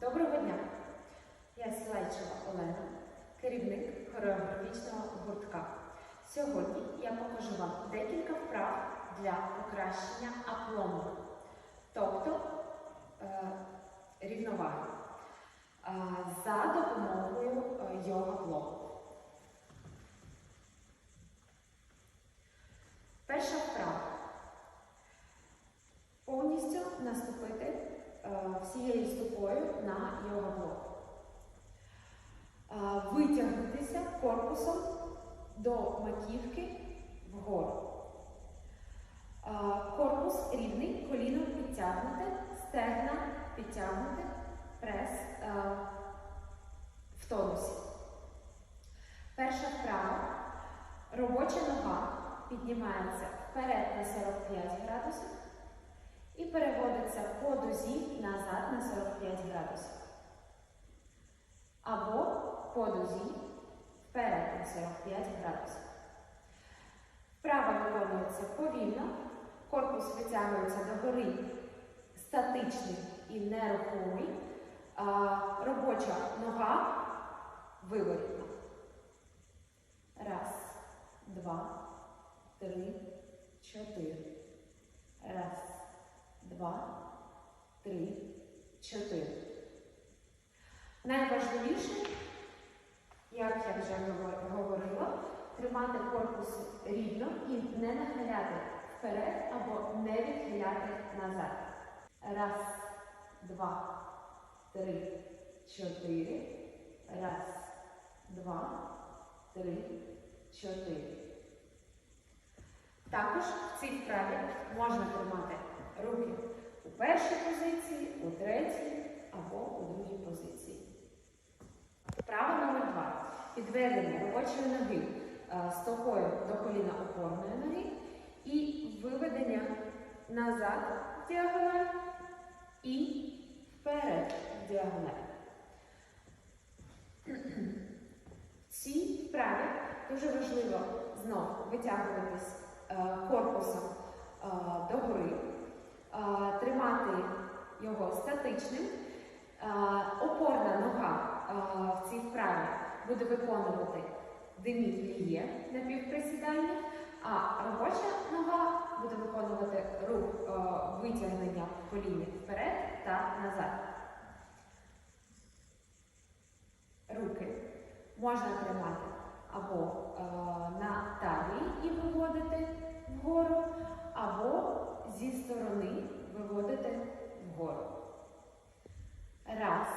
Доброго дня! Я Сілайчева Олена, керівник хореографічного гуртка. Сьогодні я покажу вам декілька вправ для покращення аплому, тобто е, рівноваги, е, за допомогою е, йога-блоку. Перша вправа. Повністю наступити всією стопою на йога-блок. Е, Витягнутися корпусом до маківки вгору. Е, Корпус рівний, коліно підтягнуте, стегна підтягнуте, прес е, в тонусі. Перша вправа. Робоча нога піднімається вперед на 45 градусів і переводиться по дузі назад на 45 градусів. Або по дузі вперед на 45 градусів. Вправа виконується повільно, корпус витягується догори статичний і нерухомий, робоча нога виворітна. Раз, два, три, чотири. Раз, два, три, чотири. Найважливіше, як я вже говорила, тримати корпус рівно і не нахиляти вперед або не відхиляти назад. Раз, два, три, чотири. Раз, два, три, чотири. Також в цій вправі можна тримати першій позиції, у третій або у другій позиції. Вправа номер два. Підведення робочої ноги е, стопою до коліна опорної ноги і виведення назад в діагональ і вперед в діагональ. Цій вправі дуже важливо знов витягуватись е, корпусом е, догори, тримати його статичним. Опорна нога в цій вправі буде виконувати деміпліє на півприсідання, а робоча нога буде виконувати рух витягнення коліни вперед та назад. Руки можна тримати або на талії і виводити вгору, або зі сторони виводити вгору. Раз,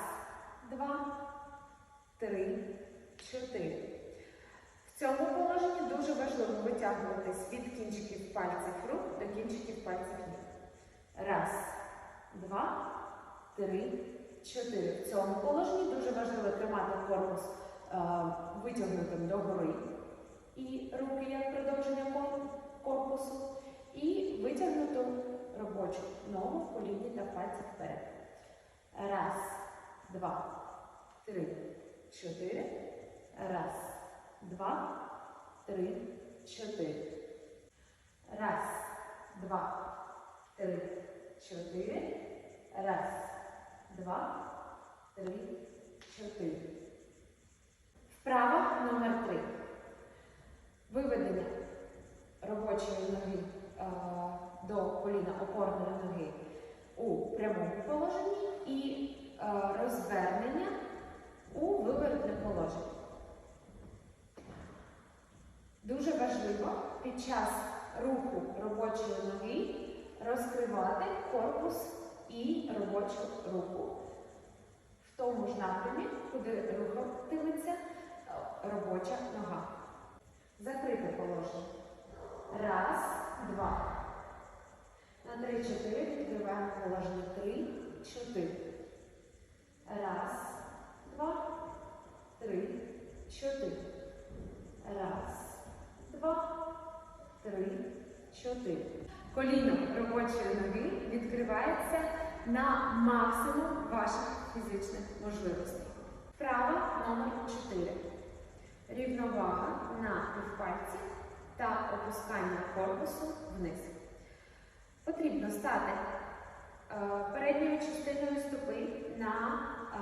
два, три, чотири. В цьому положенні дуже важливо витягуватись від кінчиків пальців рук до кінчиків пальців ніг. Раз, два, три, чотири. В цьому положенні дуже важливо тримати корпус е, витягнутим догори і руки як продовження корпусу, і витягнуту робочу ногу в коліні та пальці вперед. Раз, два, три, чотири. Раз, два, три, чотири. Раз, два, три, чотири. Раз, два, три, чотири. Вправа номер три. Виведення робочої ноги до коліна опорної ноги у прямому положенні і е, розвернення у виворотне положення. Дуже важливо під час руху робочої ноги розкривати корпус і робочу руку в тому ж напрямі, куди рухатиметься е, робоча нога. Закрите положення. Раз, два. На три, чотири відкриваємо положення. Три, чотири. Раз, два, три, чотири. Раз, два, три, чотири. Коліно робочої ноги відкривається на максимум ваших фізичних можливостей. Вправа номер 4. Рівновага на півпальці та опускання корпусу вниз. Потрібно стати е, передньою частиною стопи на е,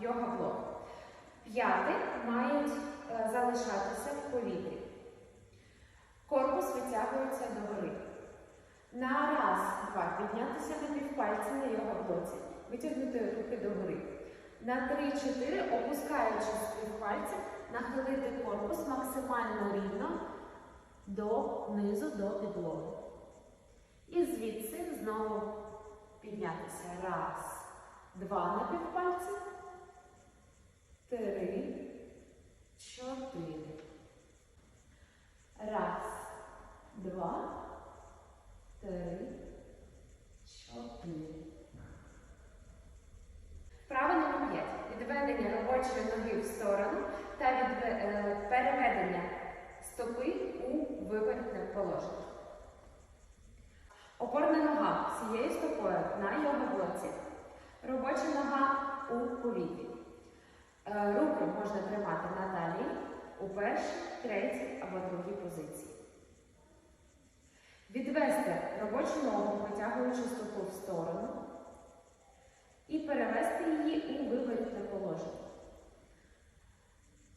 йога блок. П'яти мають е, залишатися в повітрі. Корпус витягується догори. На раз, два, піднятися на півпальці на його блоці, витягнути руки догори. На три-чотири, опускаючись з нахилити корпус максимально рівно донизу до підлоги. І звідси знову піднятися. Раз, два на півпальці. Три, чотири. Раз, два, три, чотири. Вправа номер 5. Відведення робочої ноги в сторону та е, переведення стопи у виворітне положення. Опорна нога всією стопою на його блоці. Робоча нога у повітрі. Е, Руки можна тримати на талії у першій, третій або другій позиції. Відвести робочу ногу, витягуючи стопу в сторону, і перевести її у виворітне положення.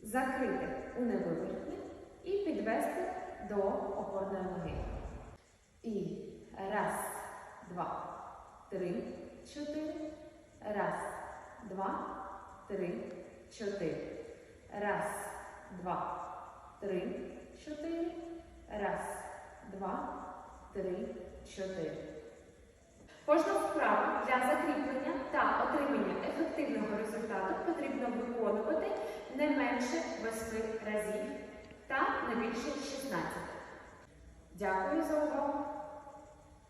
Закрити у невиворітне і підвести до опорної ноги. І раз, два, три, чотири. Раз, два, три, чотири. Раз, два, три, чотири. Раз, два, три, чотири. Кожну вправу для закріплення та отримання ефективного результату потрібно виконувати не менше 8 разів не більше 16. Дякую за увагу!